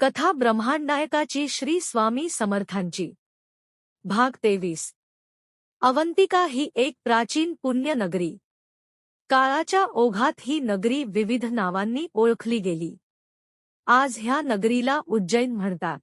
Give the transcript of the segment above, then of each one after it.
कथा ब्रह्मांडनायकाची श्री स्वामी समर्थांची. भाग तेवीस. अवंतिका ही एक प्राचीन पुण्य नगरी. काळाच्या ओघात ही नगरी विविध नावांनी ओळखली गेली. आज ह्या नगरीला उज्जैन म्हणतात.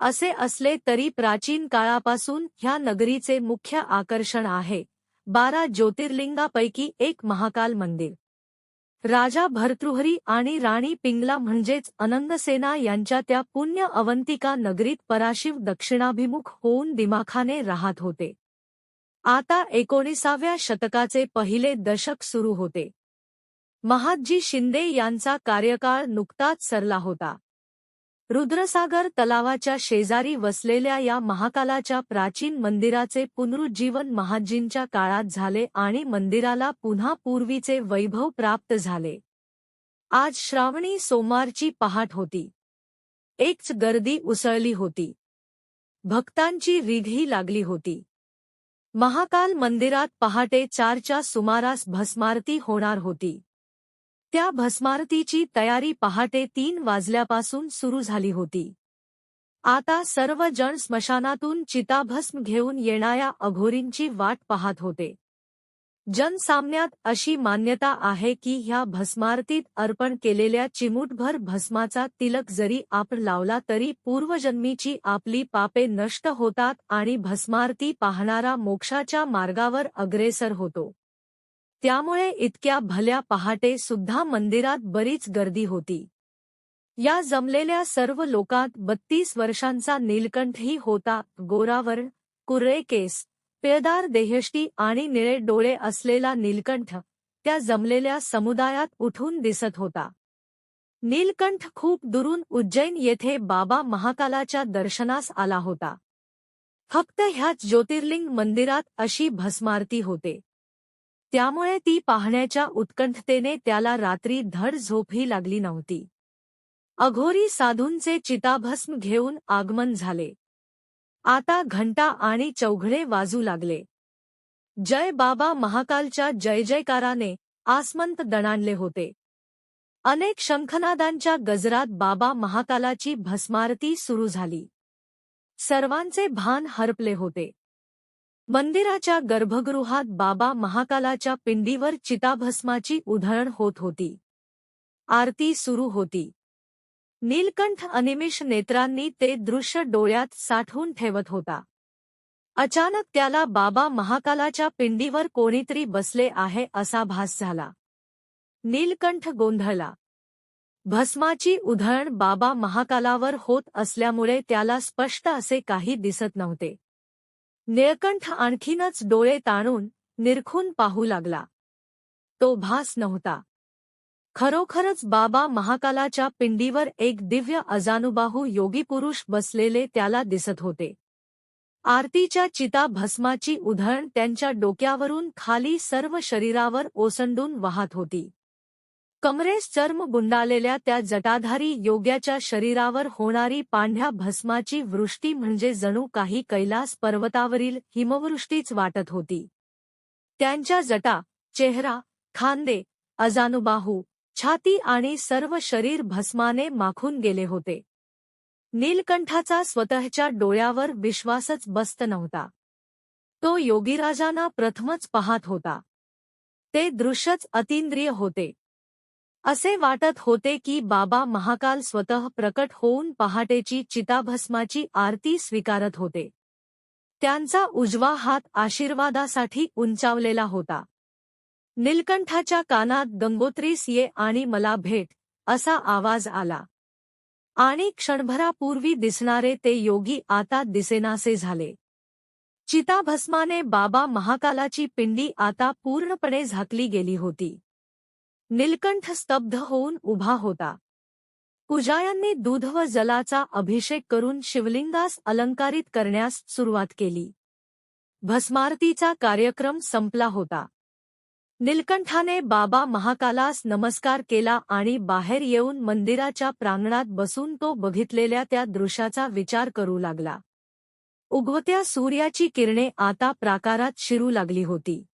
असे असले तरी प्राचीन काळापासून ह्या नगरीचे मुख्य आकर्षण आहे. बारा ज्योतिर्लिंगापैकी एक महाकाल मंदिर. राजा भर्तृहरी आणि राणी पिंगला म्हणजेच अनंदसेना यांच्या त्या पुण्य अवंतिका नगरीत पराशिव दक्षिणाभिमुख होऊन दिमाखाने राहत होते. आता एकोणीसाव्या शतकाचे पहिले दशक सुरू होते. महादजी शिंदे यांचा कार्यकाळ नुकताच सरला होता. रुद्रसागर तलावाच्या शेजारी वसलेल्या या महाकालाच्या प्राचीन मंदिराचे पुनरुज्जीवन महाजींच्या काळात झाले आणि मंदिराला पुन्हा पूर्वीचे वैभव प्राप्त झाले. आज श्रावणी सोमवारची पहाट होती. एकच गर्दी उसळली होती. भक्तांची रिघही लागली होती. महाकाल मंदिरात पहाटे चारच्या सुमारास भस्मारती होणार होती. त्या भस्मारतीची तयारी पहाटे तीन वाजल्यापासून सुरू झाली होती. आता सर्व जण स्मशानातून चिताभस्म घेऊन येणाऱ्या अघोरींची वाट पाहत होते. जनसामन्यात अशी मान्यता आहे की ह्या भस्मारतीत अर्पण केलेल्या चिमूटभर भस्माचा तिलक जरी आपण लावला तरी पूर्वजन्मीची आपली पापे नष्ट होतात आणि भस्मारती पाहणारा मोक्षाच्या मार्गावर अग्रेसर होतो. त्यामुळे इतक्या भल्या पहाटे सुद्धा मंदिरात बरीच गर्दी होती. या जमलेल्या सर्व लोकात बत्तीस वर्षांचा नीलकंठही होता गोरावर कुर्रे केस पेदार देहष्टी आणि निळे डोळे असलेला नीलकंठ त्या जमलेल्या समुदायात उठून दिसत होता. नीलकंठ खूप दुरून उज्जैन येथे बाबा महाकालाच्या दर्शनास आला होता. फक्त ह्याच ज्योतिर्लिंग मंदिरात अशी भस्मारती होते. त्यामुळे ती पाहण्याच्या उत्कंठतेने त्याला रात्री धड झोपही लागली नव्हती. अघोरी साधूंचे चिताभस्म घेऊन आगमन झाले. आता घंटा आणि चौघडे वाजू लागले. जय बाबा महाकालच्या जय जयकाराने आसमंत दणाणले होते. अनेक शंखनादांच्या गजरात बाबा महाकालाची भस्मारती सुरू झाली. सर्वांचे भान हरपले होते. मंदिराच्या गर्भगृहात बाबा महाकालाच्या पिंडीवर चिताभस्माची उधळण होत होती. आरती सुरू होती. नीलकंठ अनिमिष नेत्रांनी ते दृश्य डोळ्यात साठवून ठेवत होता. अचानक त्याला बाबा महाकालाच्या पिंडीवर कोणीतरी बसले आहे असा भास झाला. नीलकंठ गोंधळला. भस्माची उधळण बाबा महाकालावर होत असल्यामुळे त्याला स्पष्ट असे काही दिसत नव्हते. निळकंठ आणखीनच डोळे ताणून निरखून पाहू लागला. तो भास नव्हता. खरोखरच बाबा महाकालाच्या पिंडीवर एक दिव्य अजानुबाहू योगीपुरुष बसलेले त्याला दिसत होते. आरतीच्या चिता भस्माची उधळण त्यांच्या डोक्यावरून खाली सर्व शरीरावर ओसंडून वाहत होती. कमरेस चर्म गुंडालेल्या त्या जटाधारी योग्याच्या शरीरावर होणारी पांढ्या भस्माची वृष्टी म्हणजे जणू काही कैलास पर्वतावरील हिमवृष्टीच वाटत होती. त्यांच्या जटा चेहरा खांदे अजानुबाहू छाती आणि सर्व शरीर भस्माने माखून गेले होते. नीलकंठाचा स्वतःच्या डोळ्यावर विश्वासच बसत नव्हता. तो योगीराजांना प्रथमच पाहत होता. ते दृश्यच अतिंद्रिय होते. असे वाटत होते की बाबा महाकाल स्वतः प्रकट होऊन पहाटेची चिताभस्माची आरती स्वीकारत होते. त्यांचा उजवा हात आशीर्वादासाठी उंचावलेला होता. नीलकंठाच्या कानात गंगोत्रीस ये आणि मला भेट असा आवाज आला. आणि क्षणभरापूर्वी दिसणारे ते योगी आता दिसेनासे झाले. चिताभस्माने बाबा महाकालाची पिंडी आता पूर्णपणे झाकली गेली होती. नीलकंठ स्तब्ध होऊन उभा होता. पूजायांनी दूध व जलाचा अभिषेक करून शिवलिंगास अलंकारित करण्यास सुरुवात केली. भस्मारतीचा कार्यक्रम संपला होता. नीलकंठाने बाबा महाकालास नमस्कार केला आणि बाहेर येऊन मंदिराच्या प्रांगणात बसून तो बघितलेल्या त्या दृश्याचा विचार करू लागला. उगवत्या सूर्याची किरणे आता प्राकारात शिरू लागली होती.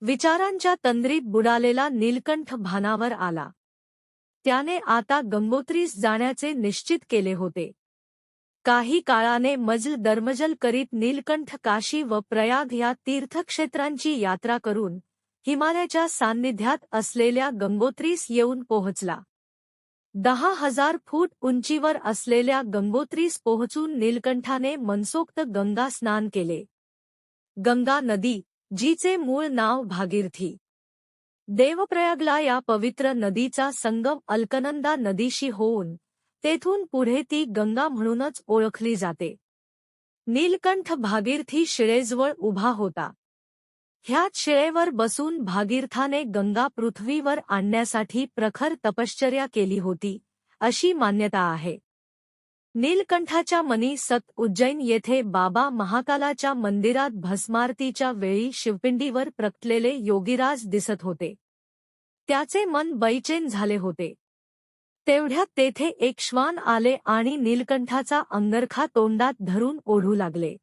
विचारांच्या तंद्रीत बुडालेला नीलकंठ भानावर आला. त्याने आता गंगोत्रीस जाण्याचे निश्चित केले होते. काही काळाने मजल दरमजल करीत नीलकंठ काशी व प्रयाग या तीर्थक्षेत्रांची यात्रा करून हिमालयाच्या सान्निध्यात असलेल्या गंगोत्रीस येऊन पोहोचला. दहा हजार फूट उंचीवर असलेल्या गंगोत्रीस पोहोचून नीलकंठाने मनसोक्त गंगा स्नान केले. गंगा नदी जीचे मूळ नाव भागीरथी. देवप्रयागला या पवित्र नदीचा संगम अलकनंदा नदीशी होऊन तेथून पुढे ती गंगा म्हणूनच ओळखली जाते. नीलकंठ भागीरथी शिळेजवळ उभा होता. ह्याच शिळेवर बसून भागीरथाने गंगा पृथ्वीवर आणण्यासाठी प्रखर तपश्चर्या केली होती अशी मान्यता आहे. नीलकंठाच्या मनी सत उज्जैन येथे बाबा महाकालाच्या मंदिरात भस्मारतीच्या वेळी शिवपिंडीवर प्रकटलेले योगीराज दिसत होते. त्याचे मन बैचेन झाले होते. तेवढ्यात तेथे एक श्वान आले आणि नीलकंठाचा अंगरखा तोंडात धरून ओढू लागले.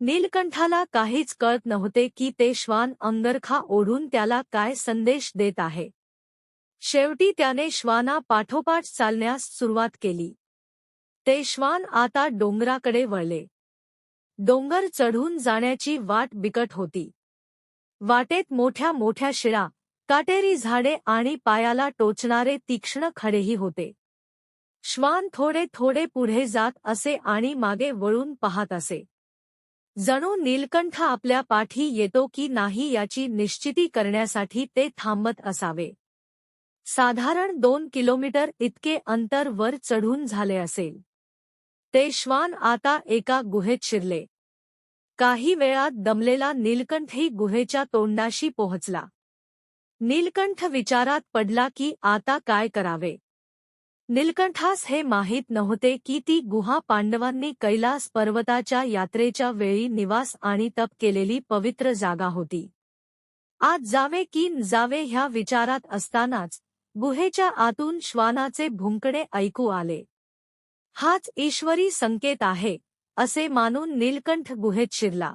नीलकंठाला काहीच कळत नव्हते की ते श्वान अंगरखा ओढून त्याला काय संदेश देत आहे. शेवटी त्याने श्वाना पाठोपाठ चालण्यास सुरुवात केली. ते श्वान आता डोंगराकडे वळले. डोंगर चढून जाण्याची वाट बिकट होती. वाटेत मोठ्या मोठ्या शिळा काटेरी झाडे आणि पायाला टोचणारे तीक्ष्ण खडेही होते. श्वान थोडे थोडे पुढे जात असे आणि मागे वळून पाहत असे. जणू नीलकंठ आपल्या पाठी येतो की नाही याची निश्चिती करण्यासाठी ते थांबत असावे. साधारण दोन किलोमीटर इतके अंतर वर चढून झाले असेल. ते श्वान आता एका गुहेत शिरले. काही वेळात दमलेला नीलकंठही गुहेच्या तोंडाशी पोहोचला. नीलकंठ विचारात पडला की आता काय करावे? नीलकंठास हे माहीत नव्हते की ती गुहा पांडवांनी कैलास पर्वताच्या यात्रेच्या वेळी निवास आणि तप केलेली पवित्र जागा होती. आज जावे की जावे ह्या विचारात असतानाच गुहेच्या आतून श्वानाचे भुंकणे ऐकू आले. हाच ईश्वरी संकेत आहे असे मानून नीलकंठ गुहेत शिरला.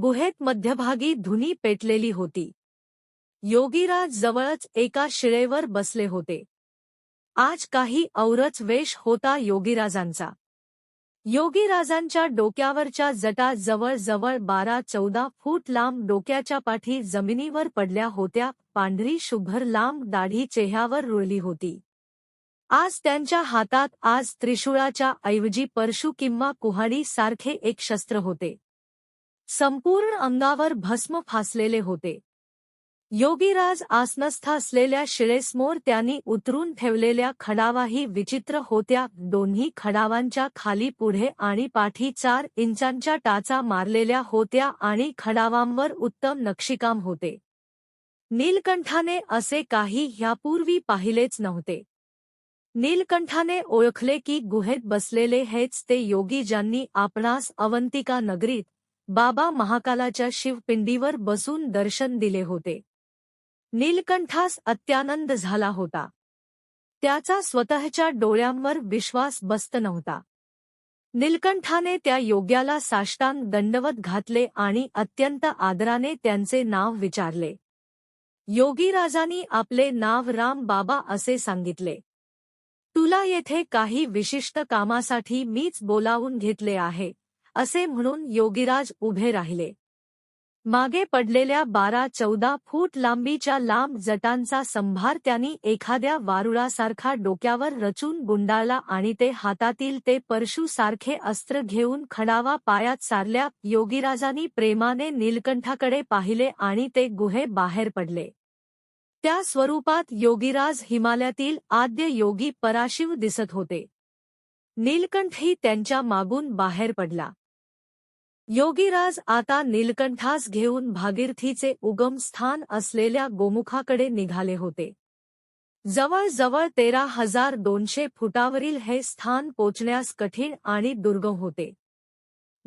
गुहेत मध्यभागी धुनी पेटलेली होती. योगीराज जवळच एका शिळेवर बसले होते. आज काही औरच वेश होता योगीराजांचा. योगीराजांच्या डोक्यावरच्या जटा जवळ जवळ बारा चौदा फूट लांब डोक्याच्या पाठी जमिनीवर पडल्या होत्या पांढरी शुभर लांब दाढी चेह्यावर रुळली होती. आज त्यांच्या हातात आज त्रिशूळाच्या ऐवजी परशु किंवा कुहाडी सारखे एक शस्त्र होते. संपूर्ण अंगावर भस्म फासलेले होते. योगीराज आसनस्थ असलेल्या शिळेसमोर त्यांनी उतरून ठेवलेल्या खडावाही विचित्र होत्या. दोन्ही खडावांच्या खाली पुढे आणि पाठी चार इंचांच्या टाचा मारलेल्या होत्या आणि खडावांवर उत्तम नक्षीकाम होते. नीलकंठाने असे काही ह्यापूर्वी पाहिलेच नव्हते. नीलकंठाने ओळखले की गुहेत बसलेले हेच ते योगी ज्यांनी आपणास अवंतिका नगरीत बाबा महाकालाच्या शिवपिंडीवर बसून दर्शन दिले होते. नीलकंठास अत्यानंद झाला होता. त्याचा स्वतःच्या डोळ्यांवर विश्वास बसत नव्हता. नीलकंठाने त्या योग्याला साष्टांग दंडवत घातले आणि अत्यंत आदराने त्यांचे नाव विचारले. योगीराजांनी आपले नाव राम बाबा असे सांगितले. तुला येथे काही विशिष्ट कामासाठी मीच बोलावून घेतले आहे असे म्हणून योगीराज उभे राहिले. मागे पडलेल्या बारा चौदा फूट लांबीच्या लांब जटांचा संभार त्यांनी एखाद्या वारुळासारखा डोक्यावर रचून गुंडाळला आणि ते हातातील ते परशूसारखे अस्त्र घेऊन खडावा पायात सारल्या योगीराजांनी प्रेमाने नीलकंठाकडे पाहिले आणि ते गुहे बाहेर पडले. त्या स्वरूपात योगीराज हिमालयातील आद्य योगी पराशिव दिसत होते. नीलकंठही त्यांच्या मागून बाहेर पडला. योगीराज आता नीलकंठास घेऊन भागीरथीचे उगम स्थान असलेल्या गोमुखाकडे निघाले होते. जवळजवळ तेरा हजार दोनशे फुटावरील हे स्थान पोचण्यास कठीण आणि दुर्गम होते.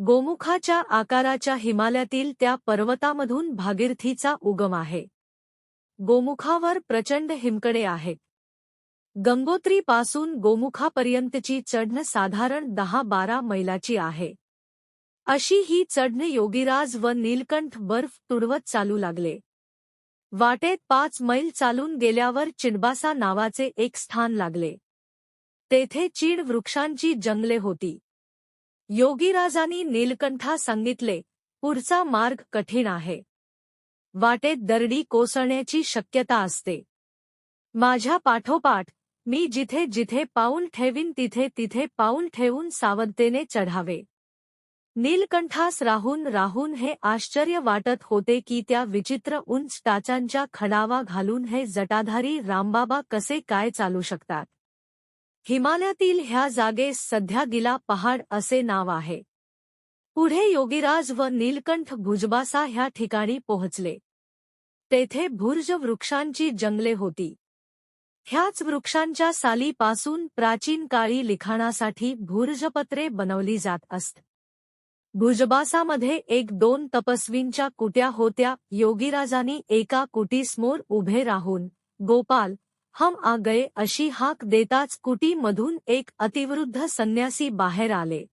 गोमुखाच्या आकाराच्या हिमालयातील त्या पर्वतामधून भागीरथीचा उगम आहे. गोमुखावर प्रचंड हिमकडे आहेत गंगोत्रीपासून गोमुखापर्यंतची चढण साधारण दहा बारा मैलाची आहे. अशी ही चढण योगीराज व नीलकंठ बर्फ तुडवत चालू लागले. वाटेत पाच मैल चालून गेल्यावर चिडबासा नावाचे एक स्थान लागले. तेथे चीड वृक्षांची जंगले होती. योगीराजांनी नीलकंठा सांगितले पुढचा मार्ग कठीण आहे. वाटेत दरडी कोसळण्याची शक्यता असते. माझ्या पाठोपाठ मी जिथे जिथे पाऊल ठेवीन तिथे तिथे पाऊल ठेवून सावधतेने चढावे. नीलकंठास राहून राहून हे आश्चर्य वाटत होते की त्या विचित्र उंच टाचांच्या खडावा घालून हे जटाधारी रामबाबा कसे काय चालू शकतात? हिमालयातील ह्या जागेस सध्या गिला पहाड असे नाव आहे. पुढे योगीराज व नीलकंठ भुजबासा ह्या ठिकाणी पोहोचले. तेथे भुर्ज वृक्षांची जंगले होती. ह्याच वृक्षांच्या सालीपासून प्राचीन काळी लिखाणासाठी भुर्जपत्रे बनवली जात असत. भुजबासामध्ये एक दोन तपस्वींच्या कुट्या होत्या. योगीराजांनी एका कुटीसमोर उभे राहून गोपाल हम आ गये अशी हाक देताच कुटीमधून एक अतिवृद्ध संन्यासी बाहेर आले.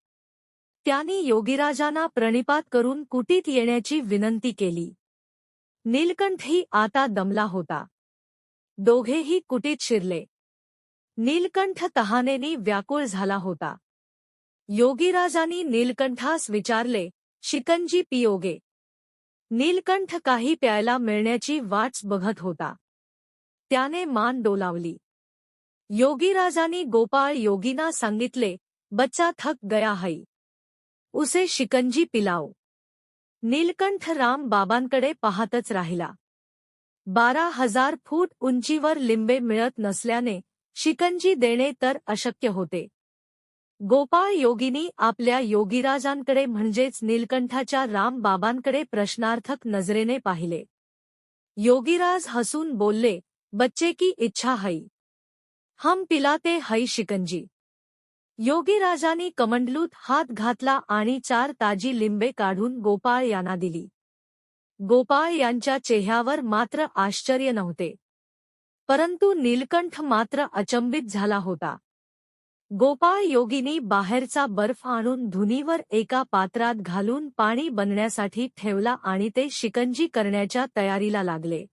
त्यांनी योगीराजांना प्रणिपात करून कुटीत येण्याची विनंती केली. नीलकंठही आता दमला होता. दोघेही कुटीत शिरले. नीलकंठ तहानेनी व्याकुळ झाला होता. योगीराजांनी नीलकंठास विचारले शिकंजी पियोगे. नीलकंठ काही प्यायला मिळण्याची वाट बघत होता. त्याने मान डोलावली. योगीराजांनी गोपाळ योगींना सांगितले बच्चा थक गया है. उसे शिकंजी पिलाव. नीलकंठ राम बाबांकडे पाहतच राहिला. बारा हजार फूट उंचीवर लिंबे मिळत नसल्याने शिकंजी देणे तर अशक्य होते. गोपाळ योगिनी आपल्या योगीराजांकडे म्हणजेच नीलकंठाच्या राम बाबांकडे प्रश्नार्थक नजरेने पाहिले. योगीराज हसून बोलले बच्चे की इच्छा हई हम पिलाते हई शिकंजी. योगीराजांनी कमंडलूत हात घातला आणि चार ताजी लिंबे काढून गोपाळ यांना दिली. गोपाळ यांच्या चेहऱ्यावर मात्र आश्चर्य नव्हते. परंतु नीलकंठ मात्र अचंबित झाला होता. गोपाळ योगिनी बाहेरचा बर्फ आणून धुनीवर एका पात्रात घालून पाणी बनण्यासाठी ठेवला आणि ते शिकंजी करण्याच्या तयारीला लागले.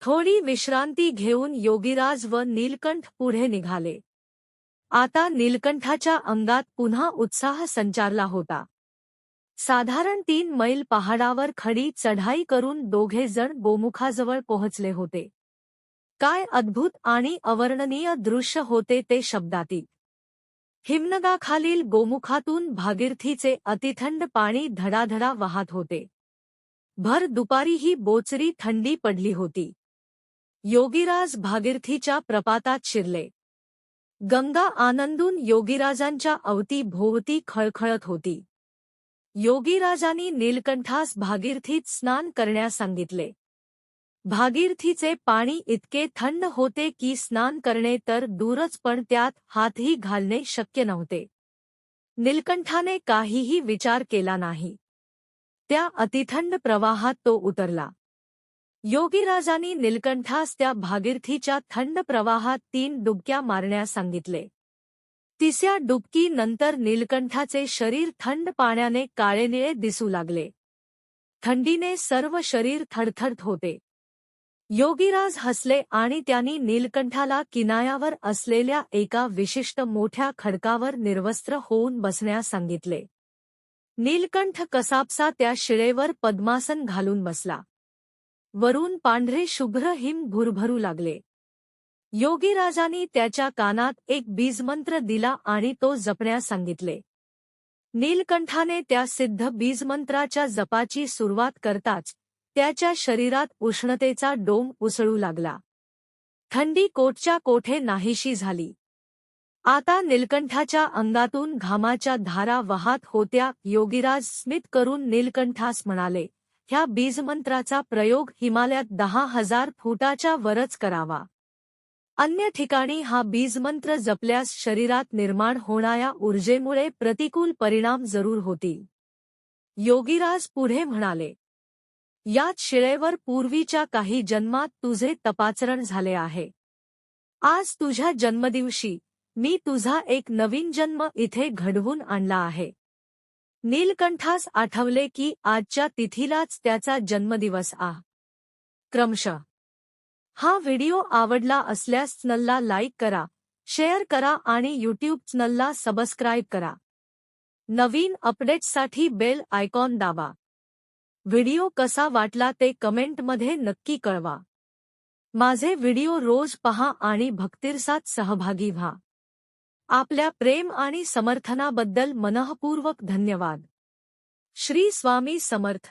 थोडी विश्रांती घेऊन योगीराज व नीलकंठ पुढे निघाले. आता नीलकंठाच्या अंगात पुन्हा उत्साह संचारला होता. साधारण तीन मैल पहाडावर खडी चढाई करून दोघे जण गोमुखाजवळ पोहोचले होते. काय अद्भुत आणि अवर्णनीय दृश्य होते ते शब्दातील हिमनगाखालील गोमुखातून भागीरथीचे अतिथंड पाणी धडाधडा वाहत होते. भर दुपारीही बोचरी थंडी पडली होती. योगीराज भागीरथीच्या प्रपातात शिरले. गंगा आनंदून योगीराजांच्या अवतीभोवती खळखळत होती. योगीराजांनी नीलकंठास भागीरथीत स्नान करण्यास सांगितले. भागीरथीचे पाणी इतके थंड होते की स्नान करणे तर दूरच पण त्यात हातही घालणे शक्य नव्हते. नीलकंठाने काहीही विचार केला नाही. त्या अतिथंड प्रवाहात तो उतरला. योगीराजांनी नीलकंठास त्या भागीरथीच्या थंड प्रवाहात तीन डुबक्या मारण्यास सांगितले. तिसऱ्या डुबकीनंतर नीलकंठाचे शरीर थंड पाण्याने काळेनिळे दिसू लागले. थंडीने सर्व शरीर थडथडत होते. योगीराज हसले आणि त्यांनी नीलकंठाला किनायावर असलेल्या एका विशिष्ट मोठ्या खडकावर निर्वस्त्र होऊन बसण्यास सांगितले. नीलकंठ कसापसा त्या शिळेवर पद्मासन घालून बसला. वरून पांढरे शुभ्र हिम भुरभरू लागले. योगीराजांनी त्याच्या कानात एक बीजमंत्र दिला आणि तो जपण्यास सांगितले. नीलकंठाने त्या सिद्ध बीजमंत्राच्या जपाची सुरुवात करताच त्याच्या शरीरात उष्णतेचा डोम उसळू लागला. थंडी कोटच्या कोठे नाहीशी झाली. आता नीलकंठाच्या अंगातून घामाच्या धारा वाहत होत्या योगीराज स्मित करून नीलकंठास म्हणाले ह्या बीजमंत्राचा प्रयोग हिमालयात दहा हजार फुटाच्या वरच करावा. अन्य ठिकाणी हा बीजमंत्र जपल्यास शरीरात निर्माण होणाऱ्या ऊर्जेमुळे प्रतिकूल परिणाम जरूर होतील. योगीराज पुढे म्हणाले याच शिळेवर पूर्वीच्या काही जन्मात तुझे तपाचरण झाले आहे. आज तुझ्या जन्मदिवशी मी तुझा एक नवीन जन्म इथे घडवून आणला आहे. नीलकंठास आठवले की आजच्या तिथीलाच त्याचा जन्मदिवस आ. क्रमशः. हा व्हिडिओ आवडला असल्यास चॅनलला लाईक करा शेअर करा आणि यूट्यूब चॅनलला सबस्क्राईब करा. नवीन अपडेट्ससाठी बेल आयकॉन दाबा. व्हिडिओ कसा वाटला ते कमेंटमध्ये नक्की कळवा. माझे व्हिडिओ रोज पहा आणि भक्तिरसात सहभागी व्हा. आपल्या प्रेम आणि समर्थनाबद्दल मनःपूर्वक धन्यवाद. श्री स्वामी समर्थ.